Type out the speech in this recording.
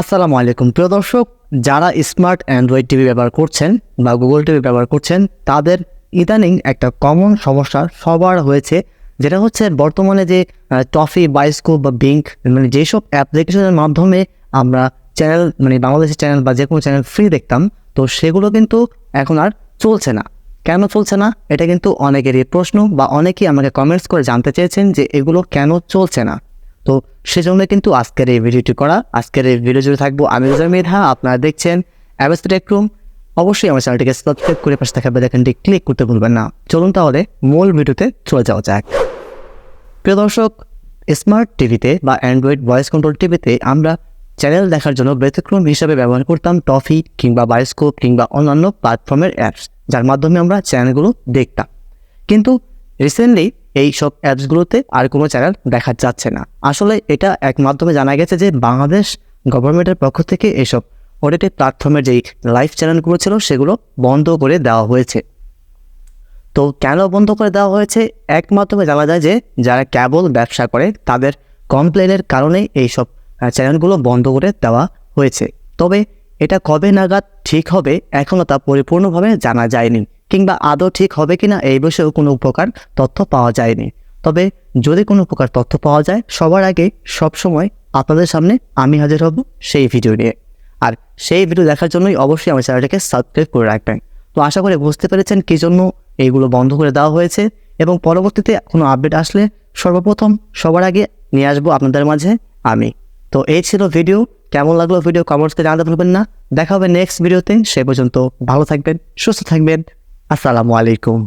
আসসালামু আলাইকুম। প্রিয় দর্শক, যারা স্মার্ট অ্যান্ড্রয়েড টিভি ব্যবহার করছেন বা গুগল টিভি ব্যবহার করছেন, তাদের ইদানিং একটা কমন সমস্যা সবার হয়েছে, যেটা হচ্ছে বর্তমানে যে টফি বায়োস্কোপ বা বিঙ্ক মানে যেসব অ্যাপ্লিকেশনের মাধ্যমে আমরা চ্যানেল মানে বাংলাদেশের চ্যানেল বা যে কোনো চ্যানেল ফ্রি দেখতাম, তো সেগুলো কিন্তু এখন আর চলছে না। কেন চলছে না? এটা কিন্তু অনেকেরই প্রশ্ন বা অনেকেই আমাকে কমেন্টস করে জানতে চেয়েছেন যে এগুলো কেন চলছে না। তো সেজন্য কিন্তু আজকের এই ভিডিওটি করা। আজকের এই ভিডিও জুড়ে থাকব আমি রোজা মেধা, আপনারা দেখছেন অ্যাবেস্ট রুম অবশ্যই আমার চ্যানেলটিকে সাবস্ক্রাইব করে পাশে থাকা বেলাইকনটি ক্লিক করতে ভুলবেন না। চলুন তাহলে মূল ভিডিওতে চলে যাওয়া যাক। প্রিয় দর্শক স্মার্ট টিভিতে বা অ্যান্ড্রয়েড ভয়েস কন্ট্রোল টিভিতে আমরা চ্যানেল দেখার জন্য ব্যতিক্রম হিসাবে ব্যবহার করতাম টফি কিংবা বায়োস্কোপ কিংবা অন্যান্য প্ল্যাটফর্মের অ্যাপস যার মাধ্যমে আমরা চ্যানেলগুলো দেখতাম। কিন্তু রিসেন্টলি এই সব অ্যাপসগুলোতে আর কোনো চ্যানেল দেখা যাচ্ছে না। আসলে এটা এক মাধ্যমে জানা গেছে যে বাংলাদেশ গভর্নমেন্টের পক্ষ থেকে এসব ওটিটি প্ল্যাটফর্মের যেই লাইভ চ্যানেলগুলো ছিল, সেগুলো বন্ধ করে দেওয়া হয়েছে। তো কেন বন্ধ করে দেওয়া হয়েছে? এক মাধ্যমে জানা যায় যে যারা কেবল ব্যবসা করে, তাদের কমপ্লেনের কারণে এইসব চ্যানেলগুলো বন্ধ করে দেওয়া হয়েছে। তবে এটা কবে নাগাদ ঠিক হবে এখনও তা পরিপূর্ণভাবে জানা যায়নি, কিংবা আদৌ ঠিক হবে কিনা এই বিষয়েও কোনো উপকার তথ্য পাওয়া যায়নি। তবে যদি কোনো প্রকার তথ্য পাওয়া যায়, সবার আগে সবসময় আপনাদের সামনে আমি হাজির হব সেই ভিডিও নিয়ে। আর সেই ভিডিও দেখার জন্যই অবশ্যই আমার চ্যানেলটাকে সাবস্ক্রাইব করে রাখবেন। তো আশা করি বুঝতে পেরেছেন কী জন্য এইগুলো বন্ধ করে দেওয়া হয়েছে, এবং পরবর্তীতে কোনো আপডেট আসলে সর্বপ্রথম সবার আগে নিয়ে আসব আপনাদের মাঝে আমি। তো এই ছিল ভিডিও কেমন লাগল ভিডিও কমেন্টসকে জানাতে ভুলবেন না। দেখা হবে নেক্সট ভিডিওতে সে পর্যন্ত ভালো থাকবেন, সুস্থ থাকবেন। আসসালামু আলাইকুম।